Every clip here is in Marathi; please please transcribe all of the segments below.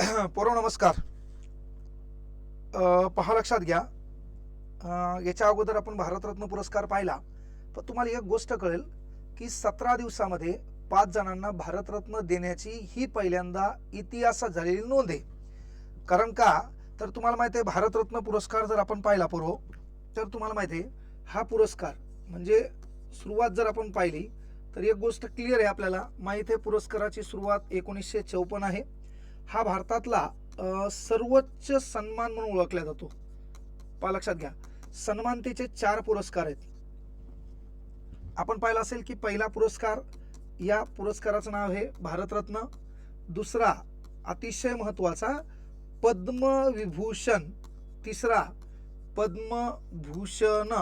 पोरो नमस्कार. पहा लक्षात घ्या. याच्या अगोदर आपण भारतरत्न पुरस्कार पाहिला. तर तुम्हाला एक गोष्ट कळेल की सतरा दिवसामध्ये पाच जणांना भारतरत्न देण्याची ही पहिल्यांदा इतिहासात झालेली नोंद आहे. कारण का? तर तुम्हाला माहिती आहे भारतरत्न पुरस्कार जर आपण पाहिला पूर्व तर तुम्हाला माहिती आहे हा पुरस्कार म्हणजे सुरुवात जर आपण पाहिली तर एक गोष्ट क्लिअर आहे आपल्याला. माहिती आहे पुरस्काराची सुरुवात एकोणीसशे चौपन्न आहे. हा भारतातला सर्वोच्च सन्मान म्हणून ओळखला जातो. पहा लक्षात घ्या. सन्मानतेचे चार पुरस्कार आहेत. आपण पाहिलं असेल की पहिला पुरस्कार या पुरस्काराचं नाव आहे भारतरत्न. दुसरा अतिशय महत्त्वाचा पद्मविभूषण. तिसरा पद्मभूषण.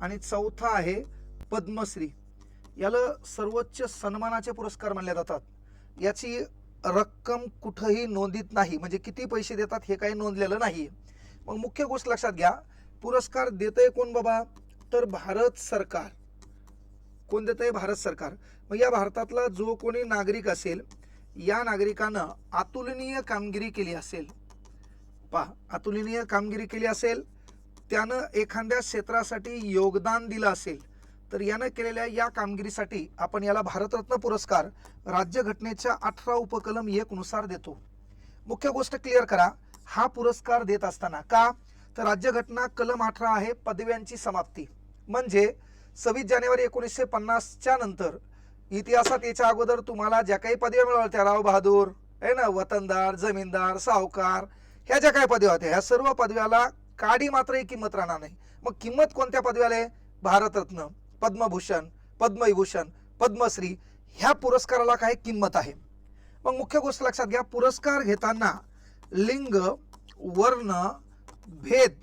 आणि चौथा आहे पद्मश्री. याला सर्वोच्च सन्मानाचे पुरस्कार मानले जातात. याची रक्कम कुठंही नोंदीत नाही. म्हणजे किती पैसे देतात हे काही नोंदलेलं नाही मग मुख्य गोष्ट लक्षात घ्या. पुरस्कार देतंय कोण बाबा? तर भारत सरकार. कोण देतंय? भारत सरकार. मग या भारतातला जो कोणी नागरिक असेल या नागरिकानं अतुलनीय कामगिरी केली असेल. पहा अतुलनीय कामगिरी केली असेल त्यानं एखाद्या क्षेत्रासाठी योगदान दिलं असेल तर यानं केलेल्या या कामगिरीसाठी आपण याला भारतरत्न पुरस्कार राज्यघटनेच्या अठरा उपकलम एकनुसार देतो. मुख्य गोष्ट क्लिअर करा. हा पुरस्कार देत असताना का? तर राज्यघटना कलम अठरा आहे पदव्यांची समाप्ती. म्हणजे सव्वीस जानेवारी एकोणीसशे पन्नासच्या नंतर इतिहासात याच्या अगोदर तुम्हाला ज्या काही पदव्या मिळाल्या त्या राव बहादूर आहे ना वतनदार जमीनदार सावकार ह्या ज्या काही पदव्या होत्या ह्या सर्व पदव्याला काडी मात्र किंमत राहणार नाही. मग किंमत कोणत्या पदव्याला आहे? भारतरत्न. पद्मभूषण पद्मविभूषण पद्मश्री ह्या पुरस्काराला काय किंमत आहे. मग मुख्य गोष्ट लक्षात घ्या पुरस्कार घेताना लिंग वर्ण भेद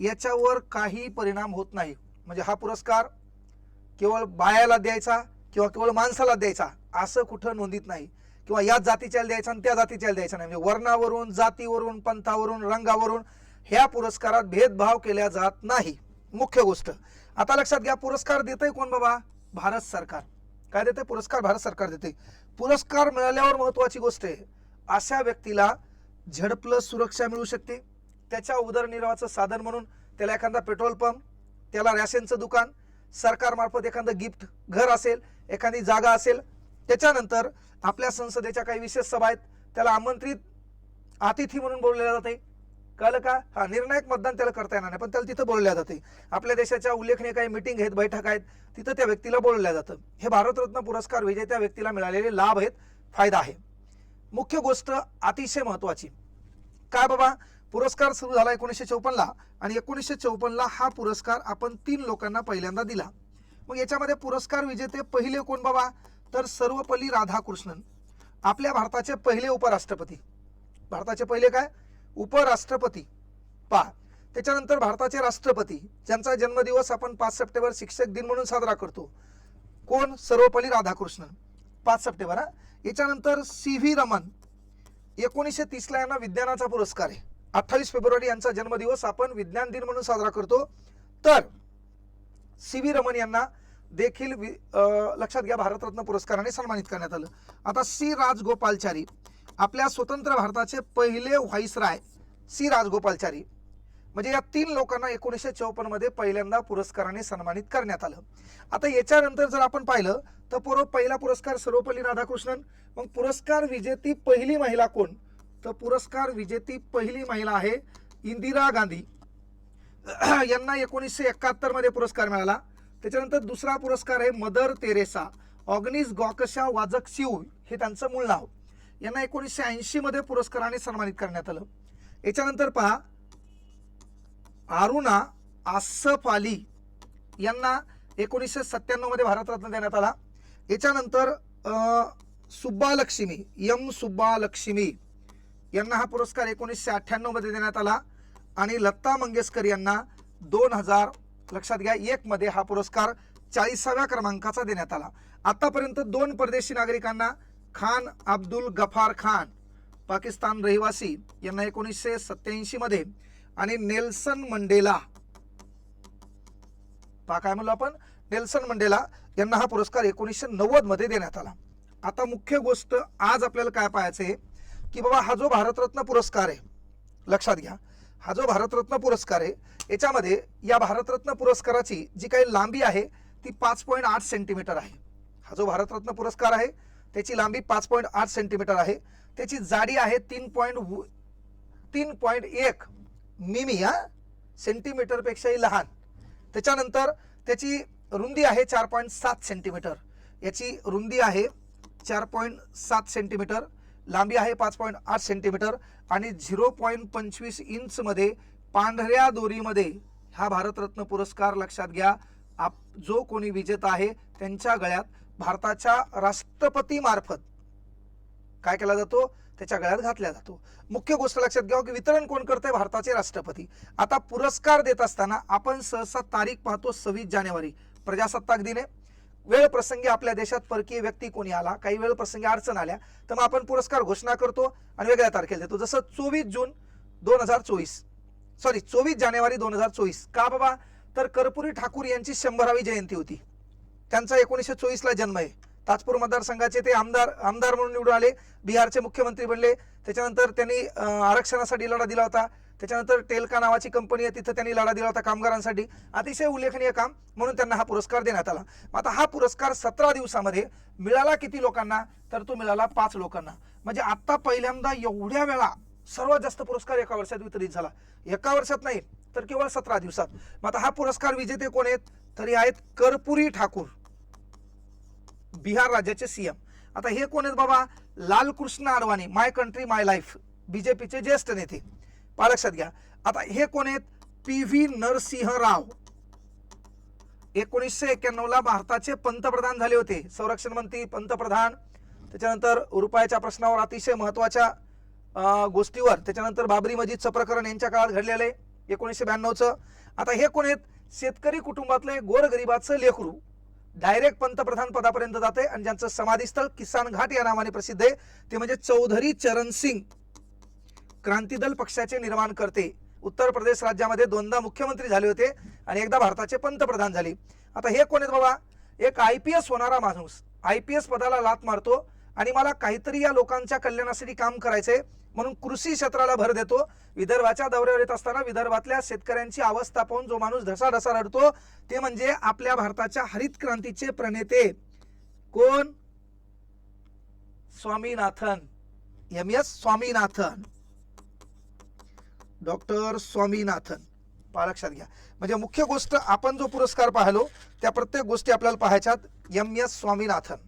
याच्यावर काही परिणाम होत नाही. म्हणजे हा पुरस्कार केवळ बायाला द्यायचा किंवा केवळ माणसाला द्यायचा असं कुठं नोंदीत नाही. किंवा या जातीच्याला द्यायचा आणि त्या जातीच्याला द्यायचा नाही. म्हणजे वर्णावरून जातीवरून पंथावरून रंगावरून ह्या पुरस्कारात भेदभाव केला जात नाही. मुख्य गोष्ट. आता लक्षात घ्या पुरस्कार देतंय कोण बाबा? भारत सरकार. काय देते पुरस्कार भारत सरकार देते पुरस्कार मिळाल्यावर महत्वाची गोष्ट आहे अशा व्यक्तीला झड प्लस सुरक्षा मिळू शकते. त्याच्या उदरनिर्वाहाचं साधन म्हणून त्याला एखादा पेट्रोल पंप त्याला रॅशनचं दुकान सरकारमार्फत एखादं गिफ्ट घर असेल एखादी जागा असेल त्याच्यानंतर आपल्या संसदेच्या काही विशेष सभा आहेत त्याला आमंत्रित अतिथी म्हणून बोलवले जाते कळलं का? हा निर्णायक मतदान त्याला करता येणार नाही पण त्याला तिथं बोलल्या जाते. आपल्या देशाच्या उल्लेखनीय काही मिटिंग आहेत बैठक आहेत तिथं त्या व्यक्तीला बोलल्या जातं. हे भारतरत्न पुरस्कार विजेत्या व्यक्तीला मिळालेले लाभ आहेत फायदा आहे. मुख्य गोष्ट अतिशय महत्वाची. काय बाबा? पुरस्कार सुरू झाला एकोणीसशे चौपन्नला आणि एकोणीसशे चौपन्नला हा पुरस्कार आपण तीन लोकांना पहिल्यांदा दिला. मग याच्यामध्ये पुरस्कार विजेते पहिले कोण बाबा? तर सर्वपल्ली राधाकृष्णन आपल्या भारताचे पहिले उपराष्ट्रपती. भारताचे पहिले काय? उपराष्ट्रपती. पहा त्याच्यानंतर भारताचे राष्ट्रपती ज्यांचा जन्मदिवस आपण पाच सप्टेंबर शिक्षक दिन म्हणून साजरा करतो. कोण? सर्वपल्ली राधाकृष्णन. पाच सप्टेंबर हा. याच्यानंतर सी व्ही रमन. एकोणीसशे तीसला यांना विज्ञानाचा पुरस्कार आहे. अठ्ठावीस फेब्रुवारी यांचा जन्मदिवस आपण विज्ञान दिन म्हणून साजरा करतो. तर सी व्ही रमन यांना देखील वि- लक्षात घ्या भारतरत्न पुरस्काराने सन्मानित करण्यात आलं. आता सी राजगोपालचारी. आपल्या स्वतंत्र भारताचे पहिले व्हाईसराय सी राजगोपालचारी. म्हणजे या तीन लोकांना एकोणीसशे चौपन्नमध्ये पहिल्यांदा पुरस्काराने सन्मानित करण्यात आलं. आता याच्यानंतर जर आपण पाहिलं तर पूर्व पहिला पुरस्कार सर्वपल्ली राधाकृष्णन मग पुरस्कार विजेती पहिली महिला कोण? तर पुरस्कार विजेती पहिली महिला आहे इंदिरा गांधी. यांना एकोणीसशे एकाहत्तरमध्ये पुरस्कार मिळाला. त्याच्यानंतर दुसरा पुरस्कार आहे Mother Teresa. Agnes Gonxha Bojaxhiu हे त्यांचं मूळ नाव. यांना एकोणीसशे ऐंशी मध्ये पुरस्काराने सन्मानित करण्यात आलं. याच्यानंतर पहा अरुणा आसफ अली यांना एकोणीसशे सत्त्याण्णवमध्ये भारतरत्न देण्यात आला. याच्यानंतर सुब्बालक्ष्मी यम सुब्बालक्ष्मी यांना हा पुरस्कार एकोणीसशे अठ्ठ्याण्णवमध्ये देण्यात आला. आणि लता मंगेशकर यांना दोन हजार लक्षात घ्या एक मध्ये हा पुरस्कार चाळीसाव्या क्रमांकाचा देण्यात आला. आतापर्यंत दोन परदेशी नागरिकांना खान अब्दुल गफार खान पाकिस्तान रहिवासी यांना एकोणीसशे सत्याऐंशी मध्ये आणि नेल्सन मंडेला. पा काय म्हणलो आपण? नेल्सन मंडेला यांना हा पुरस्कार एकोणीसशे नव्वदमध्ये देण्यात आला. आता मुख्य गोष्ट आज आपल्याला काय पाहायचं आहे? की बाबा हा जो भारतरत्न पुरस्कार आहे लक्षात घ्या हा जो भारतरत्न पुरस्कार आहे याच्यामध्ये या भारतरत्न पुरस्काराची जी काही लांबी आहे ती पाच पॉईंट आठ सेंटीमीटर आहे. हा जो भारतरत्न पुरस्कार आहे त्याची लांबी पाच पॉईंट आठ सेंटीमीटर आहे. त्याची जाडी आहे तीन पॉईंट तीन पॉईंट एक मिमी हा? सेंटीमीटरपेक्षाही लहान. त्याच्यानंतर त्याची रुंदी आहे चार पॉईंट सात सेंटीमीटर. याची रुंदी आहे चार पॉईंट सात सेंटीमीटर. लांबी आहे पाच पॉईंट आठ सेंटीमीटर आणि झिरो पॉईंट पंचवीस इंचमध्ये पांढऱ्या दोरीमध्ये हा भारतरत्न पुरस्कार लक्षात घ्या. आप जो कोणी विजेता आहे त्यांच्या गळ्यात भारताच्या राष्ट्रपती मार्फत काय केला जातो? त्याच्या गळ्यात घातला जातो. मुख्य गोष्ट लक्षात घ्या की वितरण कोण करते भारताचे राष्ट्रपती. आता पुरस्कार देत असताना आपण सहसा तारीख पाहतो सव्वीस जानेवारी. प्रजासत्ताक दिने. वेळ प्रसंगी आपल्या देशात परकीय व्यक्ती कोणी आला? काही वेळ प्रसंगी अडचण आल्या तर मग आपण पुरस्कार घोषणा करतो आणि वेगळ्या तारखेला देतो. जसं चोवीस जून दोन हजार चोवीस. सॉरी चोवीस जानेवारी दोन हजार चोवीस. का बाबा? तर कर्पुरी ठाकूर यांची शंभरावी जयंती होती. त्यांचा एकोणीसशे चोवीसला जन्म आहे. ताजपूर मतदारसंघाचे ते आमदार आमदार म्हणून निवडून आले. बिहारचे मुख्यमंत्री बनले. त्याच्यानंतर त्यांनी आरक्षणासाठी लढा दिला होता. त्याच्यानंतर टेलका नावाची कंपनी आहे तिथं त्यांनी लढा दिला होता कामगारांसाठी. अतिशय उल्लेखनीय काम म्हणून त्यांना हा पुरस्कार देण्यात आला. मग आता हा पुरस्कार सतरा दिवसामध्ये मिळाला किती लोकांना? तर तो मिळाला पाच लोकांना. म्हणजे आत्ता पहिल्यांदा एवढ्या वेळा सर्वात जास्त पुरस्कार एका वर्षात वितरित झाला. एका वर्षात नाही तर केवळ सतरा दिवसात. मग आता हा पुरस्कार विजेते कोण आहेत? तरी आहेत कर्पुरी ठाकूर. बिहार राज्याचे सीएम आता हे कोण आहेत बाबा? Lalkrishna Advani my country my life. बीजेपीचे ज्येष्ठ नेते. पा लक्षात घ्या. आता हे कोण आहेत? P V Narasimha Rao. एकोणीसशे एक्क्याण्णव ला भारताचे पंतप्रधान झाले होते. संरक्षण मंत्री पंतप्रधान. त्याच्यानंतर रुपयाच्या प्रश्नावर अतिशय महत्त्वाच्या गोष्टीवर. त्याच्यानंतर बाबरी मस्जिदचं प्रकरण यांच्या काळात घडलेलं आहे. एकोणीसशे ब्याण्णवचं. आता हे कोण आहेत? शेतकरी कुटुंबातले गोरगरिबाचं लेकरू. डायरेक्ट पंतप्रधान पदापर्यंत जाते आणि ज्यांचं समाधीस्थळ किसान घाट या नावाने प्रसिद्ध आहे ते म्हणजे चौधरी चरण सिंग. क्रांती दल पक्षाचे निर्माण करते. उत्तर प्रदेश राज्यामध्ये दोनदा मुख्यमंत्री झाले होते आणि एकदा भारताचे पंतप्रधान झाले. आता हे कोण आहेत बाबा? एक आय पी एस होणारा माणूस. आय पी एस पदाला लात मारतो. आणि मला काहीतरी या लोकांच्या कल्याणासाठी काम करायचंय म्हणून कृषी क्षेत्राला भर देतो. विदर्भाच्या दौऱ्यावर येत असताना विदर्भातल्या शेतकऱ्यांची अवस्था पाहून जो माणूस ढसाढसा रडतो ते म्हणजे आपल्या भारताच्या हरित क्रांतीचे प्रणेते. कोण? Swaminathan. M S Swaminathan. Doctor Swaminathan. पहा लक्षात घ्या. म्हणजे मुख्य गोष्ट आपण जो पुरस्कार पाहिलो त्या प्रत्येक गोष्टी आपल्याला पाहायच्यात. M S Swaminathan.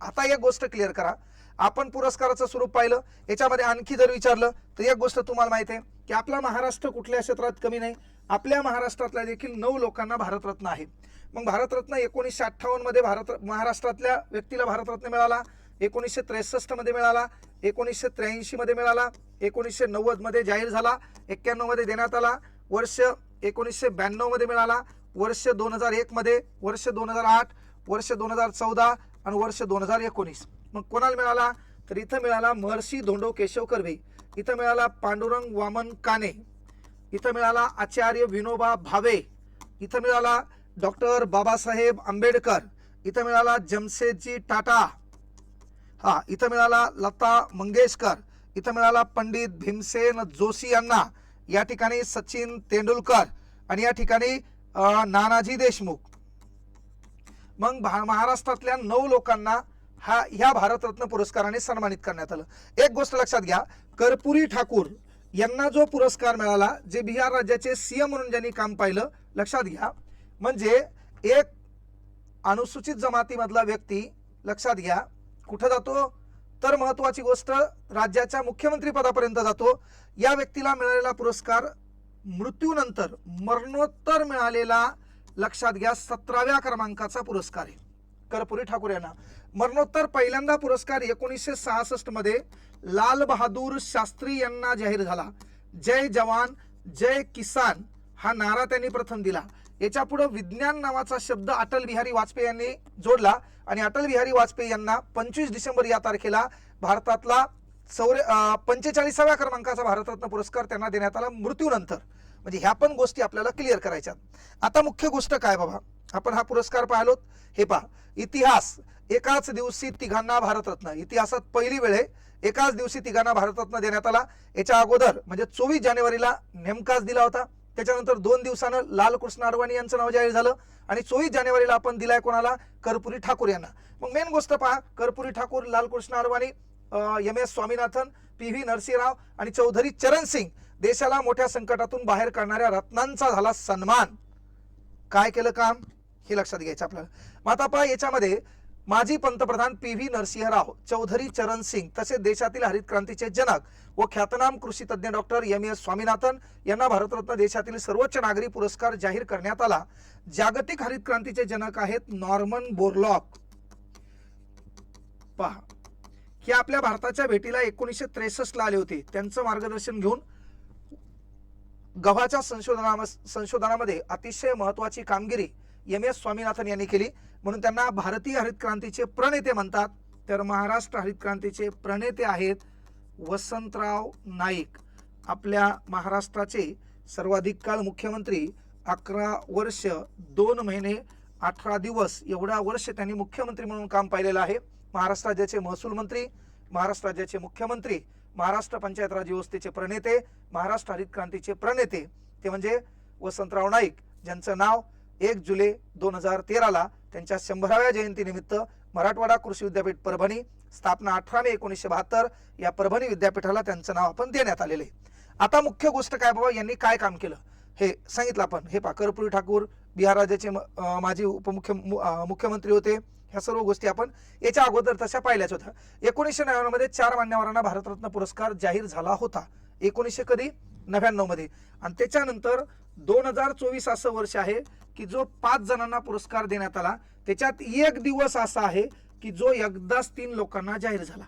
आता एक गोष्ट क्लिअर करा. आपण पुरस्काराचं स्वरूप पाहिलं याच्यामध्ये आणखी जर विचारलं तर एक गोष्ट तुम्हाला माहिती आहे की आपला महाराष्ट्र कुठल्या क्षेत्रात कमी नाही आपल्या महाराष्ट्रातल्या देखील नऊ लोकांना भारतरत्न आहे. मग भारतरत्न एकोणीसशे अठ्ठावन्नमध्ये भारत महाराष्ट्रातल्या व्यक्तीला भारतरत्न मिळाला एकोणीसशे त्रेसष्टमध्ये मिळाला एकोणीसशे त्र्याऐंशीमध्ये मिळाला एकोणीसशे नव्वदमध्ये जाहीर झाला एक्क्याण्णवमध्ये देण्यात आला वर्ष एकोणीसशे ब्याण्णवमध्ये मिळाला वर्ष दोन हजार एकमध्ये वर्ष दोन हजार आठ वर्ष दोन हजार चौदा आणि वर्ष दोन हजार एकोणीस. मग कोणाला मिळाला? तर इथं मिळाला महर्षी धोंडो केशव कर्वे. इथं मिळाला पांडुरंग वामन काने. इथं मिळाला आचार्य विनोबा भावे. इथं मिळाला डॉक्टर बाबासाहेब आंबेडकर. इथं मिळाला जमशेदजी टाटा. हा इथं मिळाला लता मंगेशकर. इथं मिळाला पंडित भीमसेन जोशी यांना. या ठिकाणी सचिन तेंडुलकर. आणि या ठिकाणी नानाजी देशमुख. मग भा- महाराष्ट्रातल्या नऊ लोकांना हा ह्या भारतरत्न पुरस्काराने सन्मानित करण्यात आलं. एक गोष्ट लक्षात घ्या कर्पुरी ठाकूर यांना जो पुरस्कार मिळाला जे बिहार राज्याचे सीएम म्हणून ज्यांनी काम पाहिलं लक्षात घ्या. म्हणजे एक अनुसूचित जमातीमधला व्यक्ती लक्षात घ्या कुठं जातो? तर महत्वाची गोष्ट राज्याच्या मुख्यमंत्री पदापर्यंत जातो. या व्यक्तीला मिळालेला पुरस्कार मृत्यूनंतर मरणोत्तर मिळालेला लक्षात घ्या सतराव्या क्रमांकाचा पुरस्कार आहे. कर्पुरी ठाकूर यांना. मरणोत्तर पहिल्यांदा पुरस्कार एकोणीसशे सहासष्टमध्ये लाल बहादूर शास्त्री यांना जाहीर झाला. जय जवान जय किसान हा नारा त्यांनी प्रथम दिला. याच्यापुढे विज्ञान नावाचा शब्द अटल बिहारी वाजपेयी यांनी जोडला आणि अटल बिहारी वाजपेयी यांना पंचवीस डिसेंबर या तारखेला भारतातला चौरे पंचेचाळीसाव्या क्रमांकाचा भारतरत्न पुरस्कार त्यांना देण्यात आला. मृत्यूनंतर म्हणजे ह्या पण गोष्टी आपल्याला क्लिअर करायच्यात आता मुख्य गोष्ट काय बाबा? आपण हा पुरस्कार पाहिलोत. हे पहा इतिहास एकाच दिवशी तिघांना भारतरत्न. इतिहासात पहिली वेळ एकाच दिवशी तिघांना भारतरत्न देण्यात आला. याच्या अगोदर म्हणजे चोवीस जानेवारीला नेमकाच दिला होता. त्याच्यानंतर दोन दिवसानं लालकृष्ण अडवाणी यांचं नाव जाहीर झालं आणि चोवीस जानेवारीला आपण दिलाय कोणाला? कर्पुरी ठाकूर यांना. मग मेन गोष्ट पहा Karpoori Thakur Lalkrishna Advani M S Swaminathan P V Narasimharao आणि चौधरी चरण सिंग देशाला मोठ्या संकटातून बाहेर काढणाऱ्या रत्नांचा झाला सन्मान. काय केलं काम? हे लक्षात घ्यायचं आपल्याला. मग आता पहा याच्यामध्ये माजी पंतप्रधान पी व्ही नरसिंहराव चौधरी चरण सिंग तसेच देशातील हरित क्रांतीचे जनक व ख्यातनाम कृषी तज्ज्ञ डॉक्टर एम एस स्वामीनाथन यांना भारतरत्न देशातील सर्वोच्च नागरी पुरस्कार जाहीर करण्यात आला. जागतिक हरित क्रांतीचे जनक आहेत नॉर्मन बोरलॉक. पहा हे आपल्या भारताच्या भेटीला एकोणीसशे त्रेसष्टला आले होते. त्यांचं मार्गदर्शन घेऊन गव्हाच्या संशोधना संशोधनामध्ये अतिशय महत्वाची कामगिरी एम एस स्वामीनाथन यांनी केली. म्हणून त्यांना भारतीय हरित क्रांतीचे प्रणेते म्हणतात. तर महाराष्ट्र हरित क्रांतीचे प्रणेते आहेत वसंतराव नाईक. आपल्या महाराष्ट्राचे सर्वाधिक काळ मुख्यमंत्री अकरा वर्ष दोन महिने अठरा दिवस एवढा वर्ष त्यांनी मुख्यमंत्री म्हणून काम पाहिलेलं आहे. महाराष्ट्र राज्याचे महसूल मंत्री महाराष्ट्र राज्याचे मुख्यमंत्री महाराष्ट्र पंचायत राज व्यवस्थेचे प्रणेते महाराष्ट्र हरित क्रांतीचे प्रणेते. ते म्हणजे वसंतराव नाईक ज्यांचं नाव एक जुलै दोन हजार तेराला त्यांच्या शंभराव्या जयंतीनिमित्त मराठवाडा कृषी विद्यापीठ परभणी स्थापना अठरा मे एकोणीसशे बहात्तर या परभणी विद्यापीठाला त्यांचं नाव आपण देण्यात आलेले आता मुख्य गोष्ट काय बाबा यांनी काय काम केलं? हे सांगितलं आपण. हे पाकरपुरी ठाकूर बिहार राज्याचे म- माजी उपमुख्य मु- मुख्यमंत्री होते. ह्या सर्व गोष्टी आपण याच्या अगोदर तशा पाहिल्याच होत्या. एकोणीसशे नव्याण्णवमध्ये चार मान्यवरांना भारतरत्न पुरस्कार जाहीर झाला होता. एकोणीसशे कधी? नव्याण्णवमध्ये. आणि त्याच्यानंतर दोन हजार चोवीस असं वर्ष आहे की जो पाच जणांना पुरस्कार देण्यात आला. त्याच्यात एक दिवस असा आहे की जो एकदाच तीन लोकांना जाहीर झाला.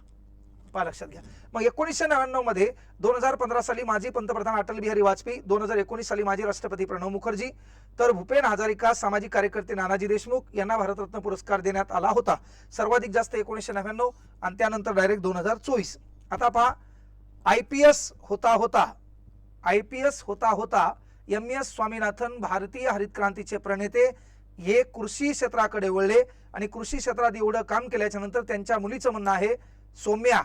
पहा लक्षात घ्या. मग एकोणीसशे नव्याण्णवमध्ये दोन हजार पंधरा साली माजी पंतप्रधान अटल बिहारी वाजपेयी दोन हजार एकोणीस साली माजी राष्ट्रपती प्रणव मुखर्जी तर भूपेन हजारिका सामाजिक कार्यकर्ते नानाजी देशमुख यांना भारतरत्न पुरस्कार देण्यात आला होता. सर्वाधिक जास्त एकोणीसशे नव्याण्णव आणि त्यानंतर डायरेक्ट दोन हजार चोवीस. आता पहा आय पी एस होता होता आय पी एस होता होता एम एस स्वामीनाथन भारतीय हरित क्रांतीचे प्रणेते हे कृषी क्षेत्राकडे वळले आणि कृषी क्षेत्रात एवढं काम केल्याच्यानंतर त्यांच्या मुलीचं म्हणणं आहे सौम्या.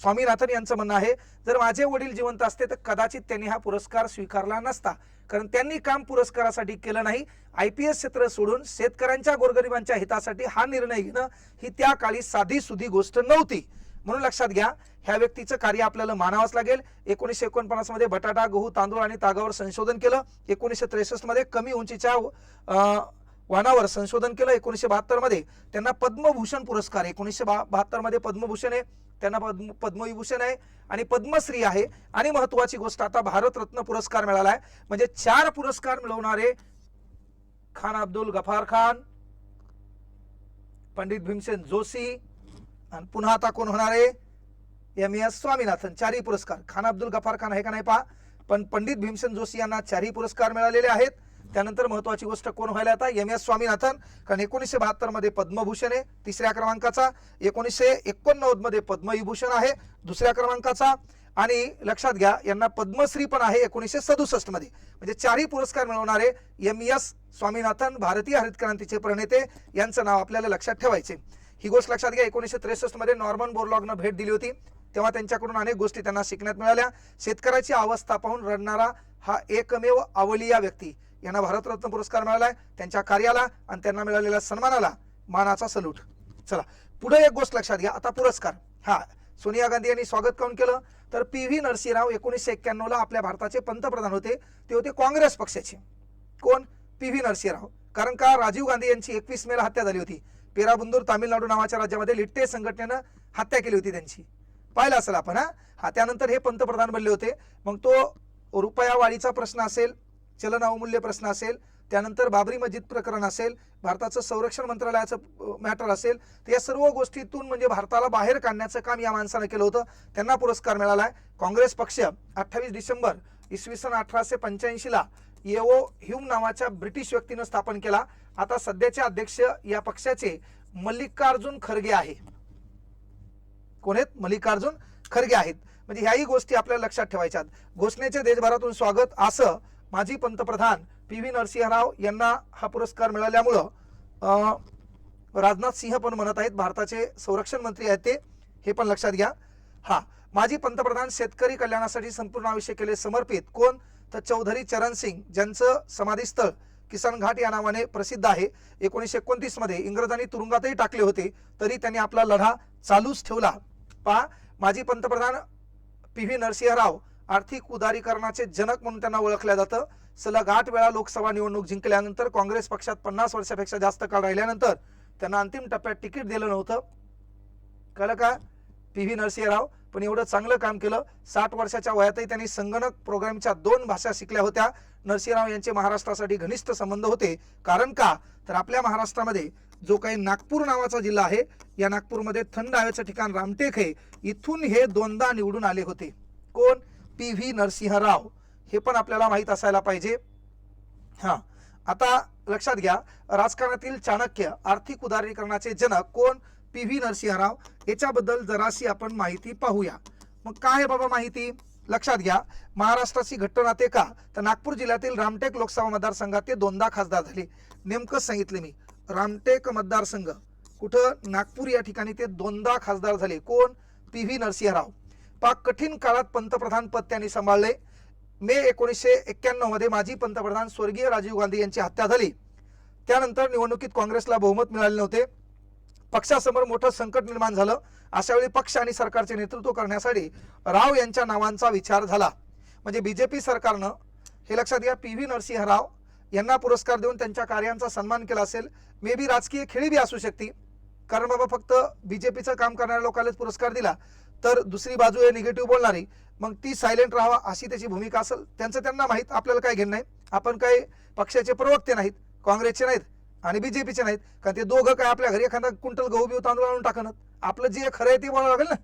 स्वामीनाथन यांचं म्हणणं आहे जर माझे वडील जिवंत असते तर कदाचित त्यांनी हा पुरस्कार स्वीकारला नसता. कारण त्यांनी काम पुरस्कारासाठी केलं नाही. आय पी एस क्षेत्र सोडून शेतकऱ्यांच्या गोरगरिबांच्या हितासाठी हा निर्णय घेणं ही त्या काळी साधी सुधी गोष्ट नव्हती. म्हणून लक्षात घ्या ह्या व्यक्तीचं कार्य आपल्याला मानावंच लागेल. एकोणीसशे एकोणपन्नासमध्ये बटाटा गहू तांदूळ आणि तागावर संशोधन केलं. एकोणीसशे त्रेसष्टमध्ये कमी उंचीच्या अं, वानावर संशोधन केलं एकोणीसशे बहात्तरमध्ये त्यांना पद्मभूषण पुरस्कार एकोणीसशे बा बहात्तरमध्ये पद्मभूषण आहे. त्यांना पद्म पद्मविभूषण आहे आणि पद्मश्री आहे. आणि महत्वाची गोष्ट आता भारतरत्न पुरस्कार मिळाला आहे म्हणजे चार पुरस्कार मिळवणारे खान अब्दुल गफार खान पंडित भीमसेन जोशी आणि पुन्हा आता कोण होणार आहे? एम. एस. स्वामीनाथन. चारही पुरस्कार. खान अब्दुल गफार खान आहे का नाही पहा. पण पंडित भीमसेन जोशी यांना चारही पुरस्कार मिळालेले आहेत. त्यानंतर महत्वाची गोष्ट कोण व्हायला आता? M S Swaminathan. कारण एकोणीसशे बहात्तरमध्ये पद्मभूषण आहे तिसऱ्या क्रमांकाचा. एकोणीसशे एकोणनव्वदमध्ये पद्मविभूषण आहे दुसऱ्या क्रमांकाचा. आणि लक्षात घ्या यांना पद्मश्री पण आहे एकोणीसशे सदुसष्टमध्ये. म्हणजे चारही पुरस्कार मिळवणारे एम एस स्वामीनाथन भारतीय हरित क्रांतीचे प्रणेते यांचं नाव आपल्याला लक्षात ठेवायचे ही गोष्ट लक्षात घ्या एकोणीसशे त्रेसष्टमध्ये नॉर्मन बोरलॉगनं भेट दिली होती. तेव्हा त्यांच्याकडून अनेक गोष्टी त्यांना शिकण्यात मिळाल्या. शेतकऱ्याची अवस्था पाहून रडणारा हा एकमेव अवलिया व्यक्ती. यांना भारतरत्न पुरस्कार मिळाला आहे त्यांच्या कार्याला आणि त्यांना मिळालेल्या सन्मानाला मानाचा सल्यूट चला पुढे एक गोष्ट लक्षात घ्या आता पुरस्कार. हा सोनिया गांधी यांनी स्वागत काऊन केलं? तर पी व्ही नरसिंहराव एकोणीसशे एक्क्याण्णवला आपल्या भारताचे पंतप्रधान होते ते होते काँग्रेस पक्षाचे. कोण? P V Narasimharao. कारण का? राजीव गांधी यांची एकवीस मेला हत्या झाली होती. पेराबुंदूर तामिळनाडू नावाच्या राज्यामध्ये लिट्टे संघटनेनं हत्या केली होती त्यांची. पाहिलं असेल आपण हा? हा त्यानंतर हे पंतप्रधान बनले होते. मग तो रुपया वाढीचा प्रश्न असेल चलन अवमूल्य प्रश्न असेल त्यानंतर बाबरी मस्जिद प्रकरण असेल भारताचं संरक्षण मंत्रालयाचं मॅटर असेल तर या सर्व गोष्टीतून म्हणजे भारताला बाहेर काढण्याचं काम या माणसानं केलं होतं त्यांना पुरस्कार मिळाला आहे. काँग्रेस पक्ष अठ्ठावीस डिसेंबर इसवी सन अठराशे पंच्याऐंशीला येओ ह्यूम नावाच्या ब्रिटिश व्यक्तीनं स्थापन केला. आता सध्याचे अध्यक्ष या पक्षाचे मल्लिकार्जुन खरगे आहे. कोण आहेत? मल्लिकार्जुन खरगे आहेत. म्हणजे ह्याही गोष्टी आपल्याला लक्षात ठेवायच्यात. घोषणेचे देशभरातून स्वागत. असं माजी पंतप्रधान पी व्ही नरसिंहराव यांना हा पुरस्कार मिळाल्यामुळं राजनाथ सिंह पण म्हणत आहेत भारताचे संरक्षण मंत्री आहेत ते हे पण लक्षात घ्या. हा माजी पंतप्रधान शेतकरी कल्याणासाठी संपूर्ण आयुष्य केले समर्पित. कोण? तर चौधरी चरण सिंग ज्यांचं समाधीस्थळ किसान घाट या नावाने प्रसिद्ध आहे. एकोणीसशे एकोणतीसमध्ये इंग्रजांनी तुरुंगातही टाकले होते तरी त्यांनी आपला लढा चालूच ठेवला. पहा माजी पंतप्रधान पी व्ही नरसिंहराव आर्थिक उदारीकरणाचे जनक म्हणून त्यांना ओळखलं जातं. सलग आठ वेळा लोकसभा निवडणूक जिंकल्यानंतर काँग्रेस पक्षात पन्नास वर्षापेक्षा जास्त काळ राहिल्यानंतर त्यांना अंतिम टप्प्यात तिकीट दिलं नव्हतं. कळलं का? पी व्ही नरसिंहराव पण एवढं चांगलं काम केलं. साठ वर्षाच्या वयातही त्यांनी संगणक प्रोग्रामच्या दोन भाषा शिकल्या होत्या. नरसिंहराव यांचे महाराष्ट्रासाठी घनिष्ठ संबंध होते. कारण का? तर आपल्या महाराष्ट्रामध्ये जो काही नागपूर नावाचा जिल्हा आहे या नागपूरमध्ये थंड हवेचं ठिकाण रामटेक आहे. इथून हे दोनदा निवडून आले होते. कोण? पी व्ही नरसिंहराव हे पण आपल्याला माहीत असायला पाहिजे. हां आता लक्षात घ्या राजकारणातील चाणक्य आर्थिक उदारीकरणाचे जनक कोण? P V Narasimharao. याच्याबद्दल जराशी आपण माहिती पाहूया. मग काय आहे बाबा माहिती? लक्षात घ्या महाराष्ट्राची घट्ट नाते का? तर नागपूर जिल्ह्यातील रामटेक लोकसभा मतदारसंघात ते दोनदा खासदार झाले. नेमकं सांगितले मी. रामटेक मतदारसंघ. कुठं? नागपूर या ठिकाणी ते दोनदा खासदार झाले. कोण? P V Narasimharao. पाक कठीण काळात पंतप्रधान पद त्यांनी सांभाळले. मे एकोणीसशे एक्क्याण्णवमध्ये माजी पंतप्रधान स्वर्गीय राजीव गांधी यांची हत्या झाली. त्यानंतर निवडणुकीत काँग्रेसला बहुमत मिळाले नव्हते. पक्षासमोर मोठं संकट निर्माण झालं. अशा वेळी पक्ष आणि सरकारचे नेतृत्व करण्यासाठी राव यांच्या नावांचा विचार झाला. म्हणजे बीजेपी सरकारनं हे लक्षात घ्या पी व्ही नरसिंह राव यांना पुरस्कार देऊन त्यांच्या कार्यांचा सन्मान केला असेल. मे बी राजकीय खेळी बी असू शकते. कारण बाबा फक्त बीजेपीचं काम करणाऱ्या लोकांनाच पुरस्कार दिला तर दुसरी बाजू आहे निगेटिव्ह बोलणारी मग ती सायलेंट राहावा अशी त्याची भूमिका असेल त्यांचं त्यांना माहीत आपल्याला काय घेणं नाही. आपण काही पक्षाचे प्रवक्ते नाहीत काँग्रेसचे नाहीत आणि बीजेपीचे नाहीत कारण ते दोघं काय आपल्या घरी एखादा कुंटल गहू बिहू तांदूळ आणून टाकणार आपलं जे खरं आहे ते बोलावं लागेल ना?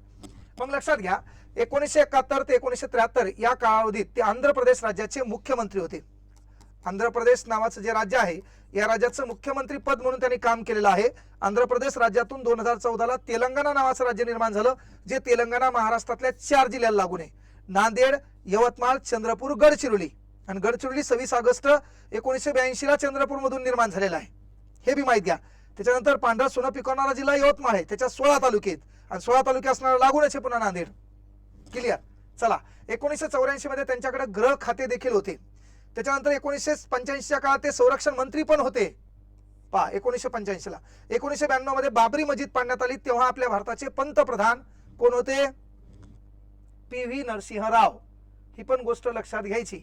मग लक्षात घ्या एकोणीसशे एकाहत्तर ते एकोणीसशे त्र्याहत्तर या कालावधीत ते आंध्र प्रदेश राज्याचे मुख्यमंत्री होते. आंध्र प्रदेश नावाचं जे राज्य आहे या राज्याचं मुख्यमंत्री पद म्हणून त्यांनी काम केलेलं आहे. आंध्र प्रदेश राज्यातून दोन हजार चौदाला तेलंगणा नावाचं राज्य निर्माण झालं जे तेलंगणा महाराष्ट्रातल्या चार जिल्ह्याला लागून आहे नांदेड यवतमाळ चंद्रपूर गडचिरोली. आणि गडचिरोली सव्वीस ऑगस्ट एकोणीसशे ब्याऐंशीला चंद्रपूरमधून चंद्रपूर मधून निर्माण झालेला आहे. हे बी माहीत घ्या त्याच्यानंतर पांढरा सोनं पिकवणारा जिल्हा यवतमाळ आहे. त्याच्या सोळा तालुक्यात आणि सोळा तालुके असणारा लागूनच आहे पुन्हा नांदेड. क्लिअर चला. एकोणीसशे चौऱ्याऐंशी मध्ये त्यांच्याकडे ग्रह खाते देखील होते. त्याच्यानंतर एकोणीसशे पंच्याऐंशीच्या काळात ते संरक्षण मंत्री पण होते. पहा एकोणीसशे पंच्याऐंशी ला एकोणीसशे ब्याण्णवमध्ये बाबरी मस्जिद पाडण्यात आली तेव्हा आपल्या भारताचे पंतप्रधान कोण होते? P V Narasimha Rao. ही पण गोष्ट लक्षात घ्यायची.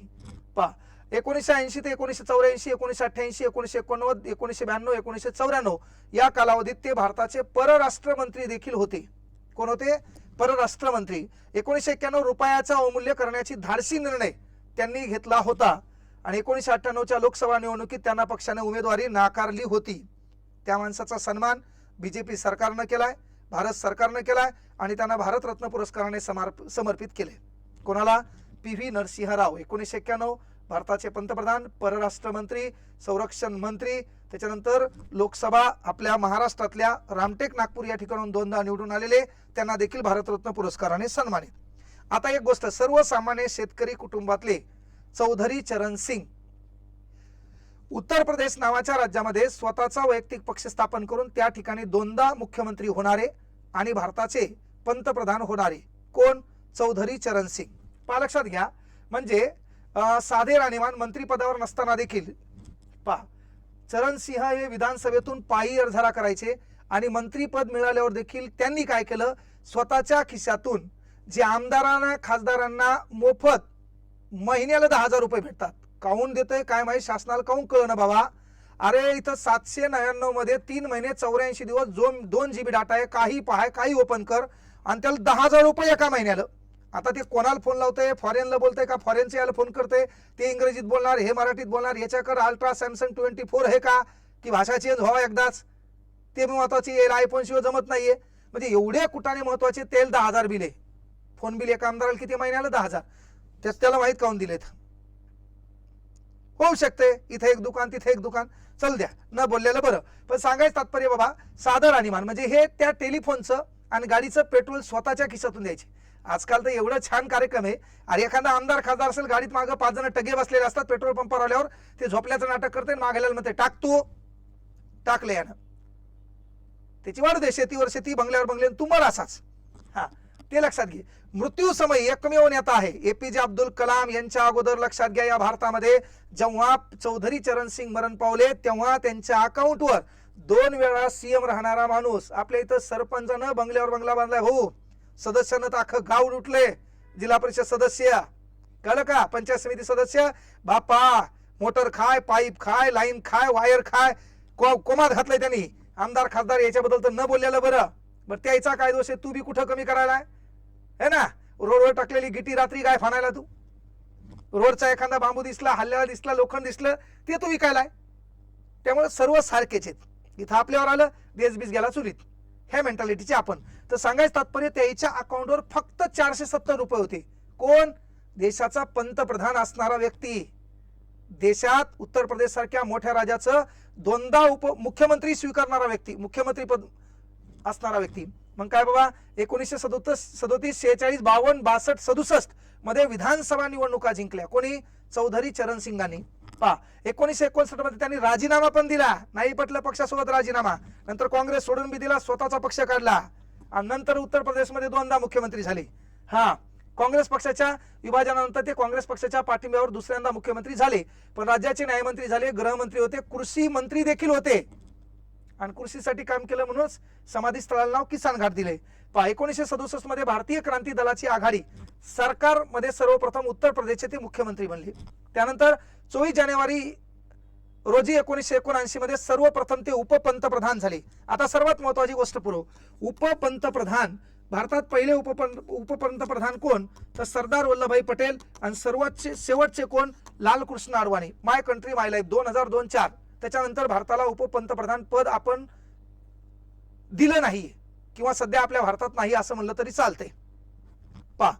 पा एकोणीसशे ऐंशी ते एकोणीसशे चौऱ्याऐंशी एकोणीसशे अठ्ठ्याऐंशी एकोणीसशे एकोणनव्वद एकोणीसशे ब्याण्णव एकोणीसशे चौऱ्याण्णव या कालावधीत ते भारताचे परराष्ट्र मंत्री देखील होते. कोण होते? परराष्ट्र मंत्री एकोणीसशे एक्क्याण्णव रुपयाचा अवमूल्य करण्याची धाडसी निर्णय त्यांनी घेतला होता. आणि एकोणीसशे अठ्ठ्याण्णवच्या लोकसभा निवडणुकीत त्यांना पक्षाने उमेदवारी नाकारली होती. त्या माणसाचा सन्मान बी जे पी सरकारनं केलाय भारत सरकारनं केलाय आणि त्यांना भारतरत्न पुरस्काराने समर्प समर्पित केले. कोणाला? पी व्ही नरसिंहराव एकोणीसशे एक्क्याण्णव भारताचे पंतप्रधान परराष्ट्र मंत्री संरक्षण मंत्री त्याच्यानंतर लोकसभा आपल्या महाराष्ट्रातल्या रामटेक नागपूर या ठिकाणून दोनदा निवडून आलेले त्यांना देखील भारतरत्न पुरस्काराने सन्मानित. आता एक गोष्ट सर्वसामान्य शेतकरी कुटुंबातले चौधरी चरण सिंग. उत्तर प्रदेश नावाच्या राज्यामध्ये स्वतःचा वैयक्तिक पक्ष स्थापन करून त्या ठिकाणी दोनदा मुख्यमंत्री होणारे आणि भारताचे पंतप्रधान होणारे. कोण? चौधरी चरण सिंग. पहा लक्षात घ्या. म्हणजे साधे राणीमान मंत्रीपदावर नसताना देखील पहा चरण सिंह हे विधानसभेतून पायी अर्जारा करायचे आणि मंत्रीपद मिळाल्यावर देखील त्यांनी काय केलं? स्वतःच्या खिशातून जे आमदारांना खासदारांना मोफत महिन्याला दहा हजार रुपये भेटतात. काहून देतंय काय माहीत शासनाला काहून कळणं बाबा? अरे इथं सातशे नव्याण्णवमध्ये तीन महिने चौऱ्याऐंशी दिवस जो दोन जी बी डाटा आहे काही पहाय काही ओपन कर आणि त्याला दहा हजार रुपये एका महिन्याला. आता ते कोणाला फोन लावतंय? फॉरेनला बोलतंय का? फॉरेनचे याला फोन करते ते इंग्रजीत बोलणार हे मराठीत बोलणार याच्याकडे अल्ट्रा सॅमसंग ट्वेंटी फोर आहे का? की भाषा चेंज व्हावा एकदाच. ते महत्वाची येईल आयफोनशिवाय जमत नाहीये. म्हणजे एवढे कुठाने महत्त्वाचे तेल दहा हजार बिल आहे. फोन बिल एका आमदाराला किती? महिन्याला दहा हजार. त्याच त्याला माहीत काऊन दिलेत? होऊ शकते. इथे एक दुकान तिथे एक दुकान. चल द्या. न बोललेलं बरं. पण सांगायचं तात्पर्य बाबा साधं राणीमान म्हणजे हे त्या टेलिफोनचं आणि गाडीचं पेट्रोल स्वतःच्या खिशातून द्यायचे. आजकाल तर एवढं छान कार्यक्रम आहे. अरे एखादा आमदार खासदार असेल गाडीत मागं पाच जण टगे बसलेले असतात पेट्रोल पंपावर आल्यावर ते झोपल्याचं नाटक करते मागायला म्हणते ते. टाकतो टाकले यानं. त्याची वाढ दे. शेतीवर शेती बंगल्यावर बंगले तू असाच. हा. ते लक्षात घे. मृत्यू समय एकमेव नेता आहे. एपीजे अब्दुल कलाम यांच्या अगोदर लक्षात घ्या या भारतामध्ये. जेव्हा चौधरी चरण सिंग मरण पावले तेव्हा त्यांच्या अकाउंटवर दोन वेळा सीएम राहणारा माणूस आपल्या इथं सरपंचानं बंगल्यावर बंगला बांधलाय हो सदस्यानं तर अख्खं गाव लुटले जिल्हा परिषद सदस्य कळलं का पंचायत समिती सदस्य. बापा मोटर खाय पाईप खाय लाईन खाय वायर खाय को कोमात घातलंय त्यांनी. आमदार खासदार याच्याबद्दल तर न बोललेलं बरं. बरं त्याचा काय दोष आहे? तू बी कुठं कमी करायला है ना? रोडवर टाकलेली गिटी रात्री काय फाणायला तू. रोडचा एखादा बांबू दिसला हल्ल्याला दिसला लोखंड दिसलं ते तू विकायलाय त्यामुळे सर्व सारखेच आहेत. इथं आपल्यावर आलं देशबीज गेला चुरीत ह्या मेंटॅलिटीचे आपण. तर सांगायचं तात्पर्य त्याच्या अकाउंटवर फक्त चारशे सत्तर रुपये होते. कोण? देशाचा पंतप्रधान असणारा व्यक्ती. देशात उत्तर प्रदेश सारख्या मोठ्या राज्याचं दोनदा उप मुख्यमंत्री स्वीकारणारा व्यक्ती मुख्यमंत्री पद असणारा व्यक्ती. मग काय बाबा एकोणीसशे सदोतीस सदोतीस शेहेचाळीस बावन्न बासष्ट सदुसष्टमध्ये विधानसभा निवडणुका जिंकल्या. कोणी? चौधरी चरण सिंगांनी. पा एकोणीसशे एकोणसाठमध्ये त्यांनी राजीनामा पण दिला. नाही पटलं पक्षासोबत राजीनामा. नंतर काँग्रेस सोडून बी दिला स्वतःचा पक्ष काढला. आणि नंतर उत्तर प्रदेशमध्ये दोनदा मुख्यमंत्री झाले. हा काँग्रेस पक्षाच्या विभाजनानंतर ते काँग्रेस पक्षाच्या पाठिंब्यावर दुसऱ्यांदा मुख्यमंत्री झाले. पण राज्याचे न्यायमंत्री झाले गृहमंत्री होते कृषी मंत्री देखील होते. आणि कृषीसाठी काम केलं म्हणूनच समाधी स्थळाला नाव किसान घाट दिले. पहा एकोणीसशे सदुसष्टमध्ये भारतीय क्रांती दलाची आघाडी सरकारमध्ये सर्वप्रथम उत्तर प्रदेशचे ते मुख्यमंत्री बनले. त्यानंतर चोवीस जानेवारी रोजी एकोणीसशे एकोणऐंशी मध्ये सर्वप्रथम ते उपपंतप्रधान झाले. आता सर्वात महत्वाची गोष्ट पुरव उपपंतप्रधान भारतात पहिले उपपं उपपंतप्रधान कोण? तर सरदार वल्लभभाई पटेल आणि सर्वात शेवटचे कोण? Lalkrishna Advani my country my life दोन हजार दोन चार. त्याच्यानंतर भारताला उपपंतप्रधान पद आपण दिलं नाही किंवा सध्या आपल्या भारतात नाही असं म्हणलं तरी चालतंय. पा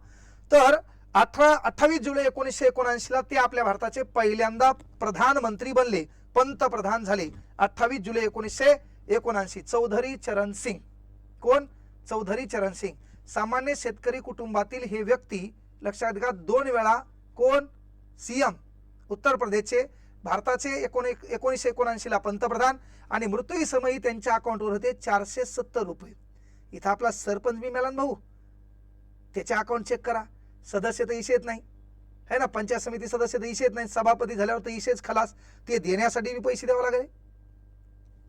तर अठरा अठ्ठावीस जुलै एकोणीसशे एकोणऐंशी ला ते आपल्या भारताचे पहिल्यांदा प्रधानमंत्री बनले पंतप्रधान झाले. अठ्ठावीस जुलै एकोणीसशे एकोणऐंशी चौधरी चरण सिंग. कोण? चौधरी चरण सिंग. सामान्य शेतकरी कुटुंबातील हे व्यक्ती लक्षात घ्या दोन वेळा कोण? सीएम उत्तर प्रदेशचे भारताचे एकोणी एकोणीसशे एकोणऐंशीला पंतप्रधान आणि मृत्यू समयी त्यांच्या अकाउंटवर होते चारशे सत्तर रुपये. इथं आपला सरपंच बी मेलान भाऊ. त्याचे अकाउंट चेक करा. सदस्य तर इशेत नाही. है ना? पंचायत समिती सदस्य तर इशेत नाही. सभापती झाल्यावर तर इशेच खलास. ते देण्यासाठी बी पैसे द्यावे लागले.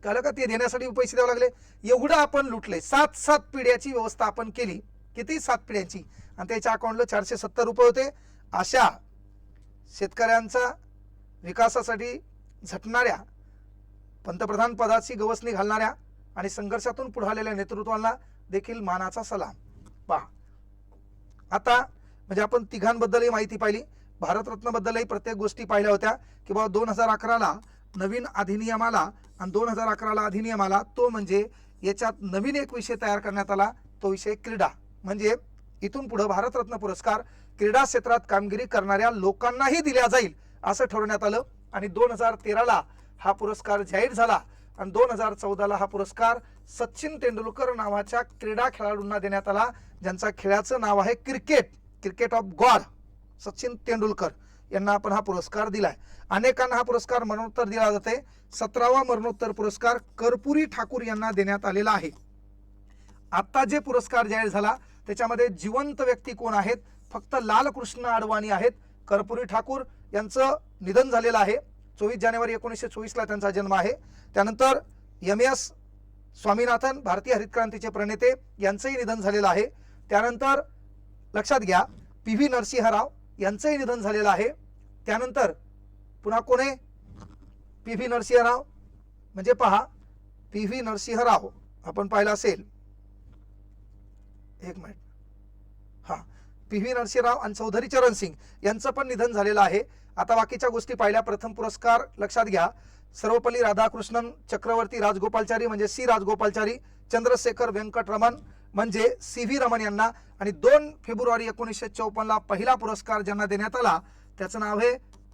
कळलं का? ते देण्यासाठी बी पैसे द्यावे लागले. एवढं आपण लुटले सात सात पिढ्याची व्यवस्था आपण केली. किती? सात पिढ्यांची. आणि त्याच्या अकाउंटला चारशे सत्तर रुपये होते. अशा शेतकऱ्यांचा विकासासाठी झटणाऱ्या पंतप्रधान पदाची गवसणी घालणाऱ्या आणि संघर्षातून पुढे आलेल्या नेतृत्वाला देखील मानाचा सलाम. पहा. आता म्हणजे आपण तिघांबद्दलही माहिती पाहिली. भारतरत्नबद्दलही प्रत्येक गोष्टी पाहिल्या होत्या की बाबा दोन हजार अकराला नवीन अधिनियम आला आणि दोन हजार अकराला अधिनियम आला तो म्हणजे याच्यात नवीन एक विषय तयार करण्यात आला. तो विषय क्रीडा. म्हणजे इथून पुढे भारतरत्न पुरस्कार क्रीडा क्षेत्रात कामगिरी करणाऱ्या लोकांनाही दिला जाईल. असं ठरवण्यात आलं. आणि दोन हजार तेराला हा पुरस्कार जाहीर झाला. आणि दोन हजार चौदाला हा पुरस्कार सचिन तेंडुलकर नावाच्या क्रीडा खेळाडूंना देण्यात आला ज्यांचा खेळाचं नाव आहे cricket. Cricket of God. Sachin Tendulkar यांना आपण हा पुरस्कार दिलाय. अनेकांना हा पुरस्कार मरणोत्तर दिला जाते सतरावा मरणोत्तर पुरस्कार कर्पुरी ठाकूर यांना देण्यात आलेला आहे. आता जे पुरस्कार जाहीर झाला त्याच्यामध्ये जिवंत व्यक्ती कोण आहेत? फक्त लालकृष्ण अडवाणी आहेत. कर्पुरी ठाकूर यांचं निधन झालेलं आहे. चोवीस जानेवारी एकोणीसशे चोवीसला त्यांचा जन्म आहे. त्यानंतर एम एस स्वामीनाथन भारतीय हरित क्रांतीचे प्रणेते यांचंही निधन झालेलं आहे. त्यानंतर लक्षात घ्या पी व्ही नरसिंहराव यांचंही निधन झालेलं आहे. त्यानंतर पुन्हा कोण आहे? P V Narasimharao. म्हणजे पहा पी व्ही नरसिंहराव आपण पाहिलं असेल. एक मिनिट. पी व्ही नरसिंहराव आणि चौधरी चरण सिंग यांचं पण निधन झालेलं आहे. आता बाकीच्या गोष्टी पाहिल्या. प्रथम पुरस्कार लक्षात घ्या. सर्वपल्ली राधाकृष्णन चक्रवर्ती राजगोपालचारी म्हणजे सी राजगोपालचारी चंद्रशेखर व्यंकटरमण म्हणजे सी व्ही रमण यांना आणि दोन फेब्रुवारी एकोणीसशे चौपन्नला पहिला पुरस्कार ज्यांना देण्यात आला त्याचं नाव आहे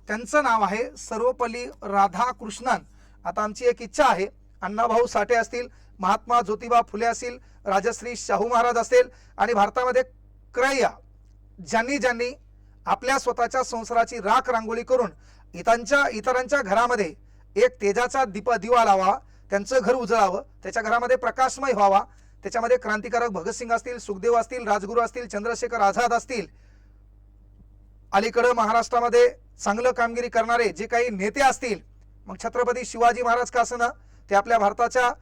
त्यांचं नाव आहे सर्वपल्ली राधाकृष्णन. आता आमची एक इच्छा आहे अण्णाभाऊ साठे असतील महात्मा ज्योतिबा फुले असतील राजश्री शाहू महाराज असेल आणि भारतामध्ये क्रय ज्यांनी ज्यांनी आपल्या स्वतःच्या संसाराची राख रांगोळी करून इतरांच्या इतरांच्या घरामध्ये एक तेजाचा दीप दिवा लावा त्यांचं घर उजळावं त्याच्या घरामध्ये प्रकाशमय व्हावा त्याच्यामध्ये क्रांतिकारक भगतसिंग असतील सुखदेव असतील राजगुरू असतील चंद्रशेखर आझाद असतील अलीकडं महाराष्ट्रामध्ये चांगलं कामगिरी करणारे जे काही नेते असतील मग छत्रपती शिवाजी महाराज का असं ते आपल्या भारताच्या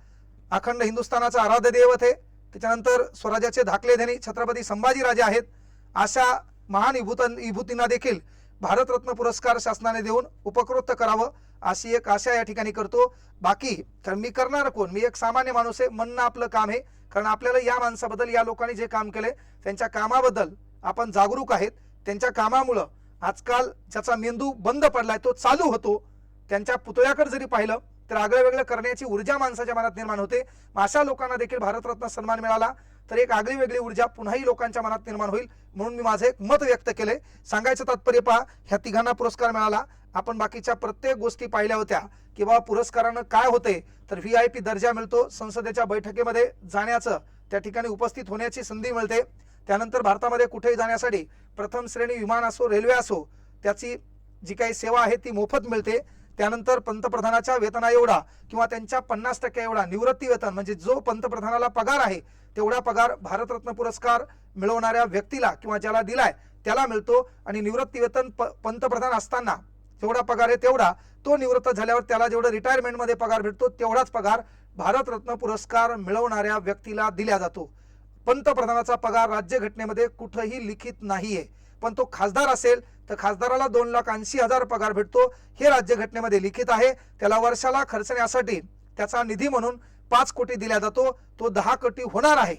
अखंड हिंदुस्थानाचा आराध्य दैवत आहे. त्याच्यानंतर स्वराज्याचे धाकले धनी छत्रपती संभाजीराजे आहेत. अशा महान विभूत विभूतींना देखील भारतरत्न पुरस्कार शासनाने देऊन उपकृत करावं अशी एक आशा या ठिकाणी करतो. बाकी कारण मी करणार कोण? मी एक सामान्य माणूस आहे. म्हणणं आपलं काम आहे. कारण आपल्याला या माणसाबद्दल या लोकांनी जे काम केले त्यांच्या कामाबद्दल आपण जागरूक आहेत. त्यांच्या कामामुळं आजकाल ज्याचा मेंदू बंद पडलाय तो चालू होतो. त्यांच्या पुतळ्याकडे जरी पाहिलं तर आगळं वेगळं करण्याची ऊर्जा माणसाच्या मनात निर्माण होते. अशा लोकांना देखील भारतरत्न सन्मान मिळाला. तर एक आगळी वेगळी ऊर्जा पुन्हाही लोकांच्या मनात निर्माण होईल म्हणून मी माझं एक मत व्यक्त केले सांगायचं तात्पर्य पहा ह्या तिघांना पुरस्कार मिळाला. आपण बाकीच्या प्रत्येक गोष्टी पाहिल्या होत्या की बाबा पुरस्कारानं काय होते तर व्ही आय पी दर्जा मिळतो. संसदेच्या बैठकीमध्ये जाण्याचं त्या ठिकाणी उपस्थित होण्याची संधी मिळते. त्यानंतर भारतामध्ये कुठेही जाण्यासाठी प्रथम श्रेणी विमान असो रेल्वे असो त्याची जी काही सेवा आहे ती मोफत मिळते. त्यानंतर पंतप्रधानाच्या वेतना एवढा किंवा त्यांच्या पन्नास टक्के एवढा निवृत्ती वेतन म्हणजे जो पंतप्रधानाला पगार आहे तेवढा पगार भारतरत्न पुरस्कार मिळवणाऱ्या व्यक्तीला किंवा ज्याला दिलाय त्याला मिळतो. आणि निवृत्ती वेतन प- पंतप्रधान असताना जेवढा पगार आहे तेवढा तो निवृत्त झाल्यावर त्याला जेवढं रिटायरमेंटमध्ये पगार भेटतो तेवढाच पगार भारतरत्न पुरस्कार मिळवणाऱ्या व्यक्तीला दिला जातो. पंतप्रधानाचा पगार राज्यघटनेमध्ये कुठंही लिखित नाहीये. पण तो खासदार असेल तर खासदाराला दोन लाख ऐंशी हजार पगार भेटतो. हे राज्यघटनेमध्ये लिखित आहे. त्याला वर्षाला खर्चण्यासाठी त्याचा निधी म्हणून पाच कोटी दिला जातो. तो दहा कोटी होणार आहे.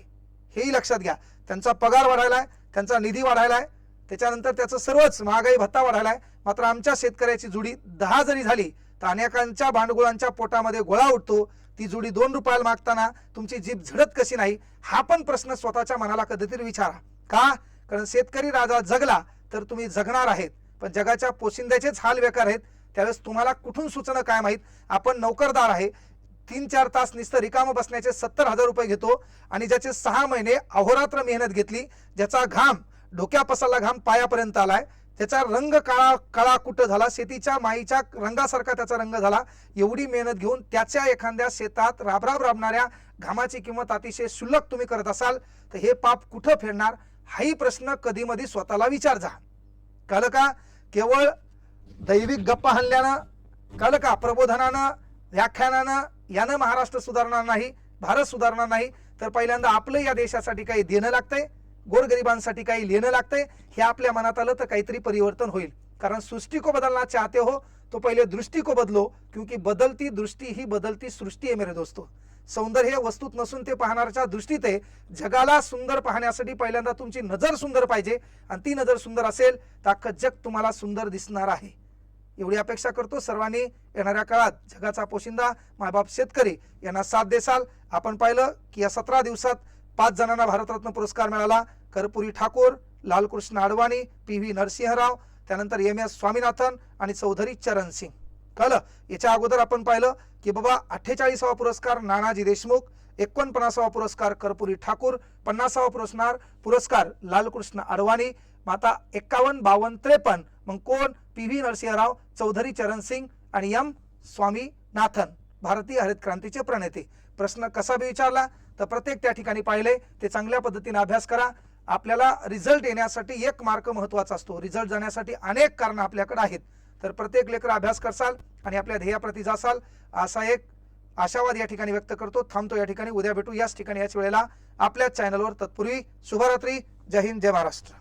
हेही लक्षात घ्या. त्यांचा पगार वाढायला आहे त्यांचा निधी वाढायला आहे त्याच्यानंतर त्याचं सर्वच महागाई भत्ता वाढायला आहे मात्र आमच्या शेतकऱ्याची जुडी दहा जरी झाली तर अनेकांच्या भांडगुळांच्या पोटामध्ये गोळा उठतो. ती जुडी दोन रुपयाला मागताना तुमची जीभ झडत कशी नाही? हा पण प्रश्न स्वतःच्या मनाला कधीतरी विचारा. का? कारण शेतकरी राजा जगला तर तुम्ही जगणार आहेत. पण जगाच्या पोशिंद्याचेच हाल बेकार आहेत. त्यावेळेस तुम्हाला कुठून सूचना काय माहीत? आपण नोकरदार आहे. तीन चार तास नुसतं रिकाम बसण्याचे सत्तर हजार रुपये घेतो आणि ज्याचे सहा महिने अहोरात्र मेहनत घेतली ज्याचा घाम डोक्या पसरला घाम पायापर्यंत आलाय त्याचा रंग काळा काळा कुठं झाला? शेतीच्या माईच्या रंगासारखा त्याचा रंग झाला. एवढी मेहनत घेऊन त्याच्या एखाद्या शेतात राबराब राबणाऱ्या घामाची किंमत अतिशय शुल्लक तुम्ही करत असाल तर हे पाप कुठं फेडणार? हाही प्रश्न कधी मधी स्वतःला विचार जा. कळलं का? केवळ दैविक गप्पा हल्ल्यानं कळलं का? प्रबोधनानं व्याख्यानानं यानं महाराष्ट्र सुधारणार नाही भारत सुधारणार नाही तर पहिल्यांदा आपलं या देशासाठी काही देणं लागतंय गोरगरिबांसाठी काही लिहिणं लागतंय हे आपल्या मनात आलं तर काहीतरी परिवर्तन होईल. कारण सृष्टी को बदलना चाहते हो तो पहिले दृष्टी को बदलो क्योंकि बदलती दृष्टी ही बदलती सृष्टी आहे मेरे दोस्तों. सौंदर्य हे वस्तूत नसून ते पाहणाऱ्याच्या दृष्टीत आहे. जगाला सुंदर पाहण्यासाठी पहिल्यांदा तुमची नजर सुंदर पाहिजे. आणि ती नजर सुंदर असेल तर अख्खं जग तुम्हाला सुंदर दिसणार आहे. एवढी अपेक्षा करतो सर्वांनी येणाऱ्या काळात जगाचा पोशिंदा मायबाप शेतकरी यांना साथ देसाल. आपण पाहिलं की या सतरा दिवसात पाच जणांना भारतरत्न पुरस्कार मिळाला. कर्पुरी ठाकूर लालकृष्ण अडवाणी पी व्ही नरसिंहराव त्यानंतर एम एस स्वामीनाथन आणि चौधरी चरण सिंग कळलं? याच्या अगोदर आपण पाहिलं की बाबा अठ्ठेचाळीसावा पुरस्कार नानाजी देशमुख एकोणपन्नासावा पुरस्कार कर्पुरी ठाकूर पन्नासावा पुरस्कार पुरस्कार लालकृष्ण अडवाणी माता एक्कावन्न बावन्न त्रेपन्न मग कोण? पी व्ही नरसिंहराव चौधरी चरण सिंग आणि एम स्वामीनाथन भारतीय हरित क्रांतीचे प्रणेते. प्रश्न कसा बी विचारला? तर प्रत्येक त्या ठिकाणी पाहिले ते चांगल्या पद्धतीने अभ्यास करा. आपल्याला रिझल्ट येण्यासाठी एक मार्क महत्त्वाचा असतो. रिझल्ट जाण्यासाठी अनेक कारणं आपल्याकडे आहेत. तर प्रत्येक लेकर अभ्यास करसाल आणि आपल्या ध्येयाप्रती जासाल असा एक आशावाद या ठिकाणी व्यक्त करतो. थांबतो या ठिकाणी उद्या भेटू याच ठिकाणी याच वेळेला आपल्याच चॅनलवर तत्पूर्वी शुभरात्री. जय हिंद जय महाराष्ट्र.